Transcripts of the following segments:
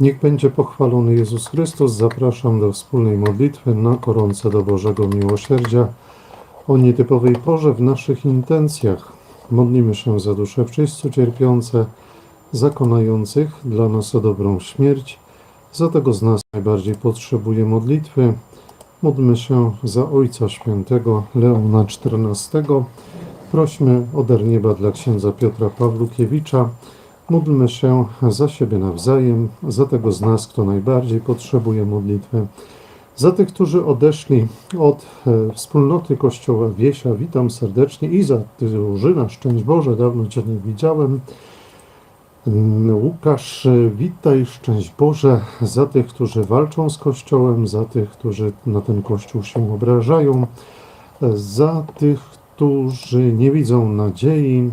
Niech będzie pochwalony Jezus Chrystus. Zapraszam do wspólnej modlitwy na koronce do Bożego Miłosierdzia o nietypowej porze w naszych intencjach. Modlimy się za dusze wszyscy cierpiące, zakonających dla nas o dobrą śmierć, za tego z nas najbardziej potrzebuje modlitwy. Módlmy się za Ojca Świętego Leona XIV. Prośmy o dar nieba dla księdza Piotra Pawlukiewicza. Módlmy się za siebie nawzajem, za tego z nas, kto najbardziej potrzebuje modlitwy. Za tych, którzy odeszli od e, wspólnoty Kościoła Wiesia, witam serdecznie i za drużyna, szczęść Boże, dawno Cię nie widziałem. Mm, Łukasz, witaj, szczęść Boże, za tych, którzy walczą z Kościołem, za tych, którzy na ten Kościół się obrażają, e, za tych, którzy nie widzą nadziei,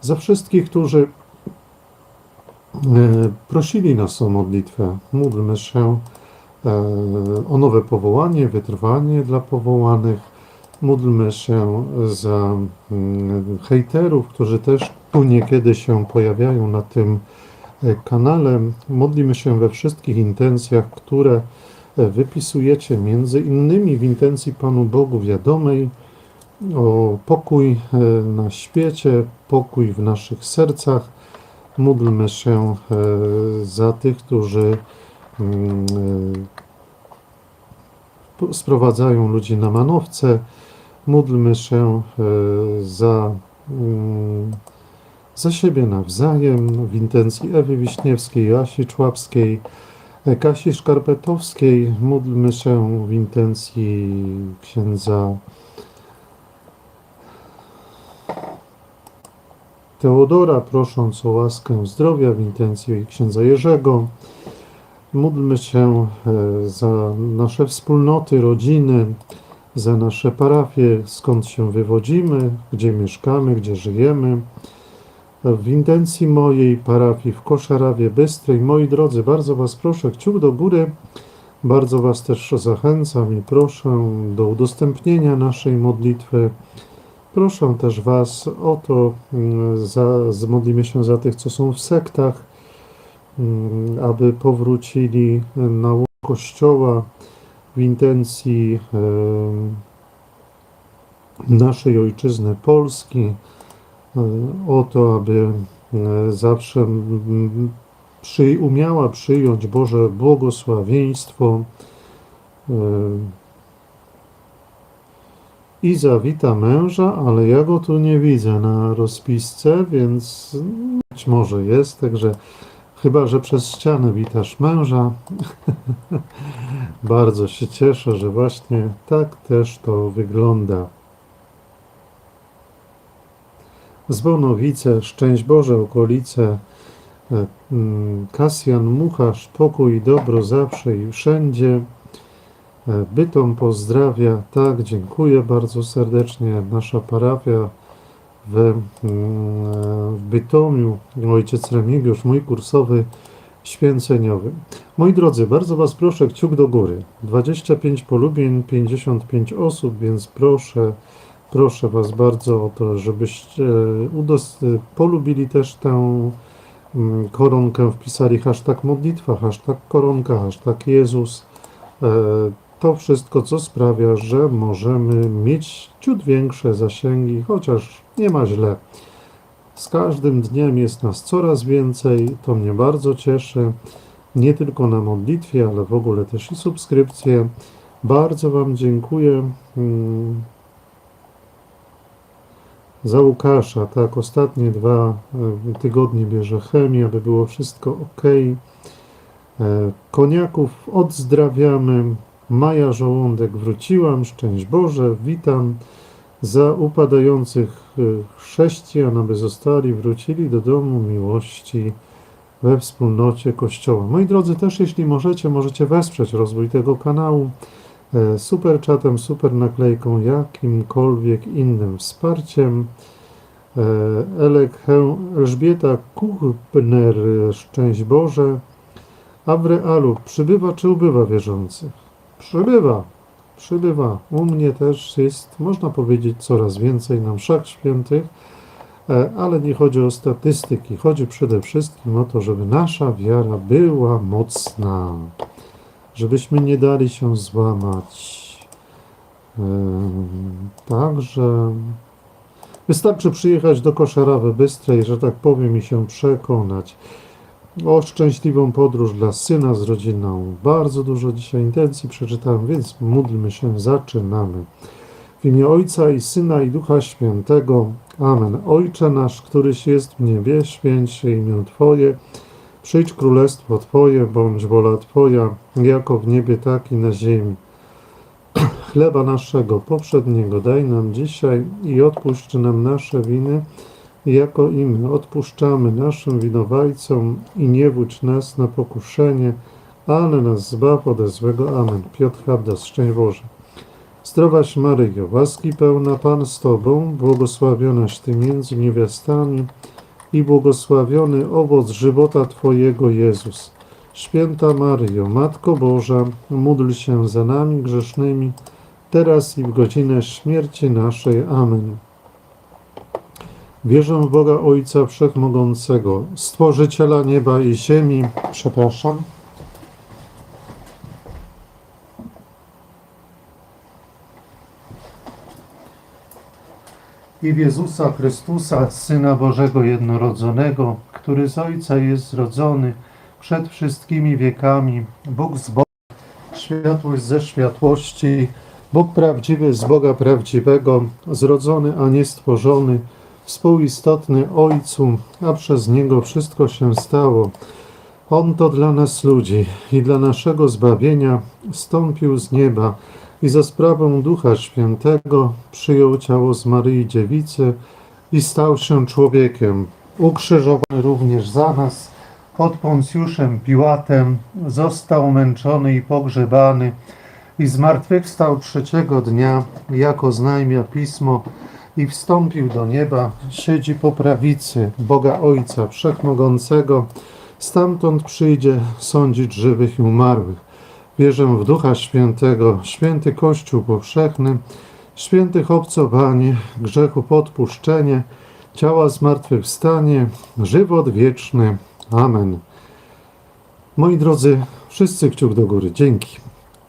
za wszystkich, którzy prosili nas o modlitwę. Módlmy się e, o nowe powołanie, wytrwanie dla powołanych. Módlmy się za mm, hejterów, którzy też tu niekiedy się pojawiają na tym e, kanale. Modlimy się we wszystkich intencjach, które e, wypisujecie, między innymi w intencji Panu Bogu wiadomej, o pokój e, na świecie, pokój w naszych sercach. Módlmy się e, za tych, którzy mm, e, sprowadzają ludzi na manowce. Módlmy się e, za, mm, za siebie nawzajem w intencji Ewy Wiśniewskiej, Joasi Człapskiej, Kasi Szkarpetowskiej. Módlmy się w intencji księdza Teodora, prosząc o łaskę zdrowia w intencji księdza Jerzego. Módlmy się e, za nasze wspólnoty, rodziny, za nasze parafie, skąd się wywodzimy, gdzie mieszkamy, gdzie żyjemy. W intencji mojej parafii w Koszarawie Bystrej, moi drodzy, bardzo Was proszę, kciuk do góry. Bardzo Was też zachęcam i proszę do udostępnienia naszej modlitwy. Proszę też Was o to, mm, za, zmodlimy się za tych, co są w sektach, mm, aby powrócili na Kościoła w intencji naszej ojczyzny Polski, e, o to, aby e, zawsze przy, umiała przyjąć Boże błogosławieństwo. E, Iza wita męża, ale ja go tu nie widzę na rozpisce, więc być może jest, także chyba, że przez ścianę witasz męża. Bardzo się cieszę, że właśnie tak też to wygląda. Zwonowice, szczęść Boże, okolice, e, mm, Kasjan Muchasz, pokój i dobro zawsze i wszędzie. E, Bytom pozdrawia, tak, dziękuję bardzo serdecznie. Nasza parafia w, mm, w Bytomiu, ojciec Remigiusz, mój kursowy święceniowy. Moi drodzy, bardzo Was proszę, kciuk do góry. 25 polubień, 55 osób, więc proszę, proszę Was bardzo o to, żebyście udos- polubili też tę mm, koronkę, wpisali hashtag modlitwa, hashtag koronka, hashtag Jezus. E, To wszystko, co sprawia, że możemy mieć ciut większe zasięgi, chociaż nie ma źle. Z każdym dniem jest nas coraz więcej, to mnie bardzo cieszy. Nie tylko na modlitwie, ale w ogóle też i subskrypcje. Bardzo Wam dziękuję mm, za Łukasza. Tak, ostatnie dwa e, tygodnie bierze chemię, aby było wszystko ok. Koniaków odzdrawiamy. Maja Żołądek wróciłam, szczęść Boże, witam za upadających y, chrześcijan, aby zostali, wrócili do domu miłości we wspólnocie Kościoła. Moi drodzy, też jeśli możecie, możecie wesprzeć rozwój tego kanału e, super czatem, super naklejką, jakimkolwiek innym wsparciem. E, Elek Elżbieta Kuchner, szczęść Boże. A w przybywa czy ubywa wierzących? Przybywa, przybywa. U mnie też jest, można powiedzieć, coraz więcej na mszach świętych. E, Ale nie chodzi o statystyki, chodzi przede wszystkim o to, żeby nasza wiara była mocna, żebyśmy nie dali się złamać. Em, Także wystarczy przyjechać do Koszarawy Bystrej, że tak powiem, i się przekonać o szczęśliwą podróż dla syna z rodziną. Bardzo dużo dzisiaj intencji przeczytałem, więc módlmy się, zaczynamy. W imię Ojca i Syna i Ducha Świętego. Amen. Ojcze nasz, któryś jest w niebie, święć się imię Twoje. Przyjdź królestwo Twoje, bądź wola Twoja, jako w niebie, tak i na ziemi. Chleba naszego poprzedniego daj nam dzisiaj i odpuść nam nasze winy, jako i my odpuszczamy naszym winowajcom i nie wódź nas na pokuszenie, ale nas zbaw ode złego. Amen. Piotr Habdas, szczęść Boże. Zdrowaś Maryjo, łaski pełna Pan z Tobą, błogosławionaś Ty między niewiastami i błogosławiony owoc żywota Twojego Jezus. Święta Maryjo, Matko Boża, módl się za nami grzesznymi, teraz i w godzinę śmierci naszej. Amen. Wierzę w Boga Ojca Wszechmogącego, Stworzyciela nieba i ziemi. Przepraszam. I w Jezusa Chrystusa, Syna Bożego Jednorodzonego, który z Ojca jest zrodzony przed wszystkimi wiekami, Bóg z Boga, światłość ze światłości, Bóg prawdziwy z Boga prawdziwego, zrodzony, a nie stworzony, współistotny Ojcu, a przez Niego wszystko się stało. On to dla nas ludzi i dla naszego zbawienia stąpił z nieba i za sprawą Ducha Świętego przyjął ciało z Maryi Dziewicy i stał się człowiekiem. Ukrzyżowany również za nas pod Poncjuszem Piłatem, został męczony i pogrzebany i zmartwychwstał trzeciego dnia, jako znajmia Pismo, i wstąpił do nieba, siedzi po prawicy Boga Ojca Wszechmogącego, stamtąd przyjdzie sądzić żywych i umarłych. Wierzę w Ducha Świętego, święty Kościół powszechny, świętych obcowanie, grzechów odpuszczenie, ciała zmartwychwstanie, żywot wieczny. Amen. Moi drodzy, wszyscy kciuk do góry. Dzięki.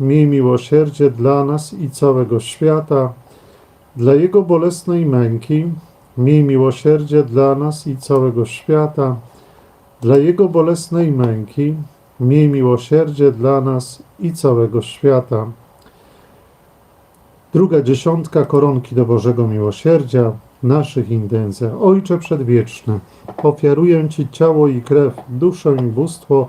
miej miłosierdzie dla nas i całego świata. Dla Jego bolesnej męki, miej miłosierdzie dla nas i całego świata. Dla Jego bolesnej męki, miej miłosierdzie dla nas i całego świata. Druga dziesiątka koronki do Bożego Miłosierdzia naszych intencjach. Ojcze Przedwieczny, ofiaruję Ci ciało i krew, duszę i bóstwo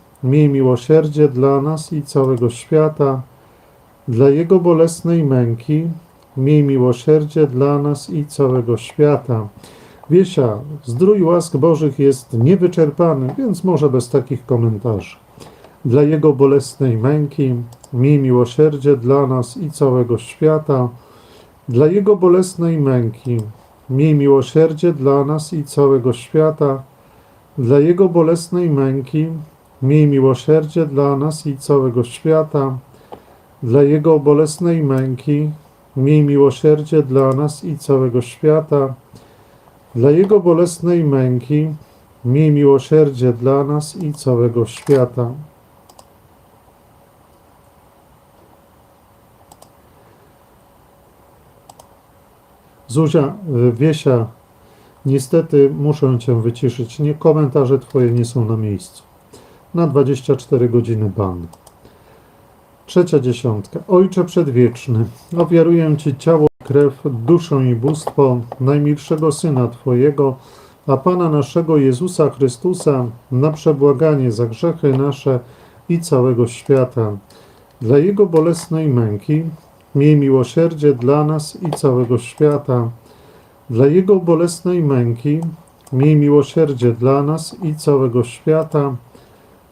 miej miłosierdzie dla nas i całego świata. Dla Jego bolesnej męki, miej miłosierdzie dla nas i całego świata. Wiesia, zdrój łask Bożych jest niewyczerpany, więc może bez takich komentarzy. Dla Jego bolesnej męki, miej miłosierdzie dla nas i całego świata. Dla Jego bolesnej męki, miej miłosierdzie dla nas i całego świata. Dla Jego bolesnej męki, miej miłosierdzie dla nas i całego świata. Dla Jego bolesnej męki, miej miłosierdzie dla nas i całego świata. Dla Jego bolesnej męki, miej miłosierdzie dla nas i całego świata. Zuzia, y, Wiesia, niestety muszę Cię wyciszyć. Nie, komentarze Twoje nie są na miejscu. Na 24 godziny ban. Trzecia dziesiątka. Ojcze Przedwieczny, ofiaruję Ci ciało, krew, duszę i bóstwo najmilszego Syna Twojego, a Pana naszego Jezusa Chrystusa na przebłaganie za grzechy nasze i całego świata. Dla Jego bolesnej męki miej miłosierdzie dla nas i całego świata. Dla Jego bolesnej męki miej miłosierdzie dla nas i całego świata.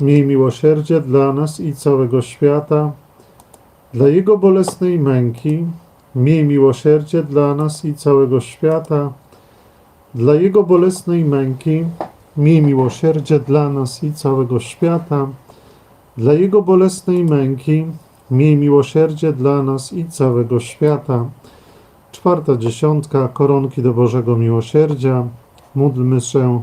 miej miłosierdzie dla nas i całego świata. Dla Jego bolesnej męki miej miłosierdzie dla nas i całego świata. Dla Jego bolesnej męki miej miłosierdzie dla nas i całego świata. Dla Jego bolesnej męki miej miłosierdzie dla nas i całego świata. Czwarta dziesiątka, koronki do Bożego Miłosierdzia. Módlmy się.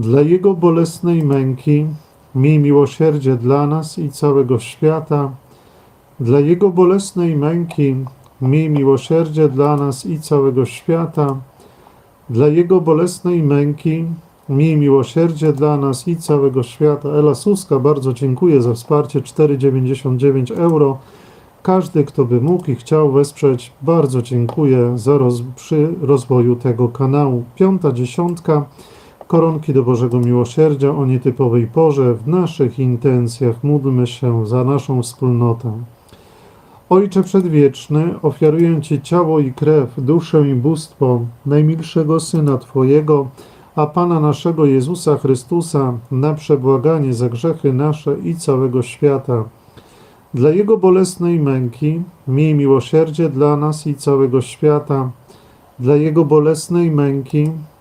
Dla Jego bolesnej męki, miej miłosierdzie dla nas i całego świata. Dla Jego bolesnej męki, miej miłosierdzie dla nas i całego świata. Dla Jego bolesnej męki, miej miłosierdzie dla nas i całego świata. Ela Suska, bardzo dziękuję za wsparcie 4,99 euro. Każdy, kto by mógł i chciał wesprzeć, bardzo dziękuję za roz, przy rozwoju tego kanału. Piąta dziesiątka, koronki do Bożego Miłosierdzia o nietypowej porze. W naszych intencjach módlmy się za naszą wspólnotę. Ojcze Przedwieczny, ofiaruję Ci ciało i krew, duszę i bóstwo najmilszego Syna Twojego, a Pana naszego Jezusa Chrystusa na przebłaganie za grzechy nasze i całego świata. Dla Jego bolesnej męki miej miłosierdzie dla nas i całego świata. Dla Jego bolesnej męki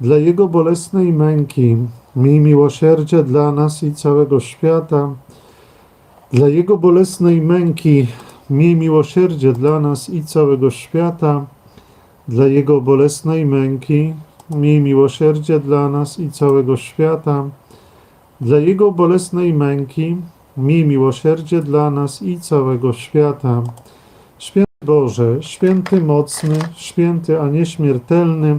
Dla Jego bolesnej męki miej miłosierdzie dla nas i całego świata. Dla Jego bolesnej męki miej miłosierdzie dla nas i całego świata. Dla Jego bolesnej męki miej miłosierdzie dla nas i całego świata. Dla Jego bolesnej męki miej miłosierdzie dla nas i całego świata. Święty Boże, święty mocny, święty a nieśmiertelny,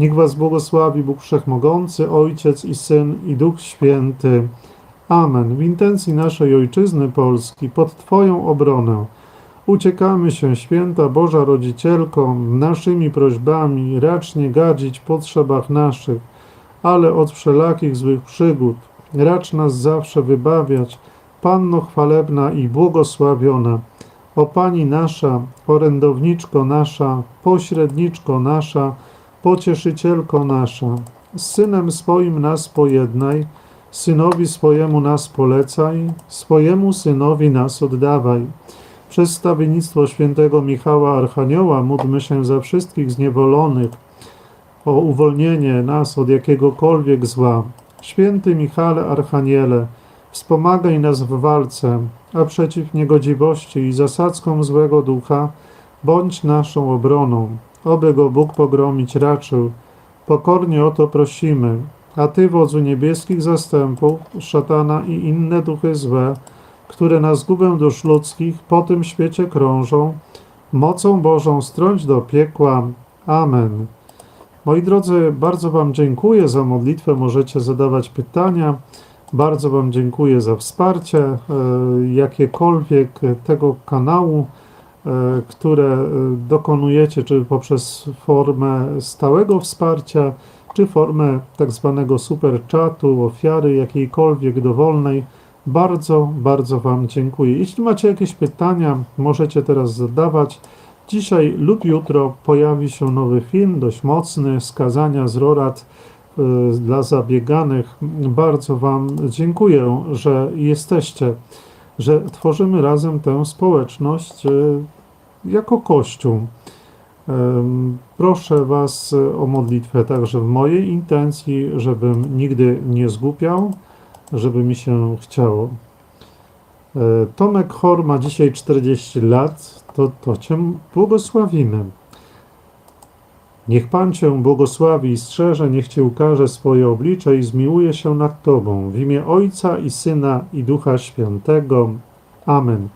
Niech Was błogosławi Bóg Wszechmogący, Ojciec i Syn i Duch Święty. Amen. W intencji naszej Ojczyzny Polski, pod Twoją obronę, uciekamy się, Święta Boża Rodzicielko, naszymi prośbami, racz nie gadzić potrzebach naszych, ale od wszelakich złych przygód, racz nas zawsze wybawiać, Panno chwalebna i błogosławiona, o Pani nasza, orędowniczko nasza, pośredniczko nasza, pocieszycielko nasza, z Synem swoim nas pojednaj, Synowi swojemu nas polecaj, swojemu Synowi nas oddawaj. Przez stawiennictwo świętego Michała Archanioła módlmy się za wszystkich zniewolonych, o uwolnienie nas od jakiegokolwiek zła. Święty Michale Archaniele, wspomagaj nas w walce, a przeciw niegodziwości i zasadzkom złego ducha bądź naszą obroną. Oby go Bóg pogromić raczył. Pokornie o to prosimy. A Ty, wodzu niebieskich zastępów, szatana i inne duchy złe, które na zgubę dusz ludzkich po tym świecie krążą, mocą Bożą strąć do piekła. Amen. Moi drodzy, bardzo Wam dziękuję za modlitwę. Możecie zadawać pytania. Bardzo Wam dziękuję za wsparcie, e, jakiekolwiek tego kanału, które e, dokonujecie, czy poprzez formę stałego wsparcia, czy formę tak zwanego super chatu, ofiary jakiejkolwiek dowolnej. Bardzo, bardzo Wam dziękuję. Jeśli macie jakieś pytania, możecie teraz zadawać. Dzisiaj lub jutro pojawi się nowy film, dość mocny, skazania z Rorad y, dla zabieganych. Bardzo Wam dziękuję, że jesteście, że tworzymy razem tę społeczność y, jako Kościół. Proszę Was o modlitwę także w mojej intencji, żebym nigdy nie zgłupiał, żeby mi się chciało. E, Tomek Chor ma dzisiaj 40 lat, to, to Cię błogosławimy. Niech Pan Cię błogosławi i strzeże, niech Ci ukaże swoje oblicze i zmiłuje się nad Tobą. W imię Ojca i Syna i Ducha Świętego. Amen.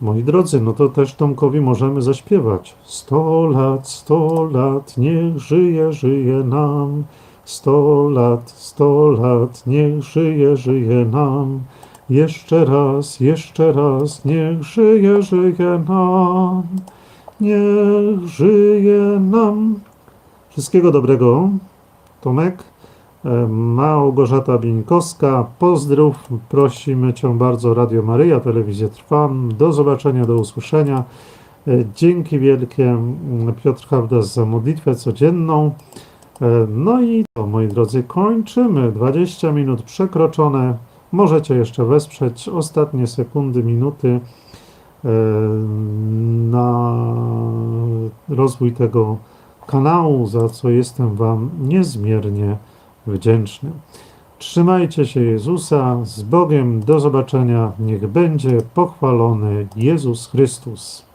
Moi drodzy, no to też Tomkowi możemy zaśpiewać. Sto lat, sto lat, niech żyje, żyje nam. Sto lat, sto lat, niech żyje, żyje nam. Jeszcze raz, jeszcze raz, niech żyje, żyje nam. Niech żyje nam. Wszystkiego dobrego. Tomek. E, Małgorzata Bińkowska, pozdrów, prosimy Cię bardzo, Radio Maryja, Telewizja Trwam, do zobaczenia, do usłyszenia. E, Dzięki wielkie mm, Piotr Hawdas za modlitwę codzienną. E, No i to, moi drodzy, kończymy. 20 minut przekroczone. Możecie jeszcze wesprzeć ostatnie sekundy, minuty na rozwój tego kanału, za co jestem Wam niezmiernie wdzięczny. Trzymajcie się Jezusa, z Bogiem, do zobaczenia, niech będzie pochwalony Jezus Chrystus.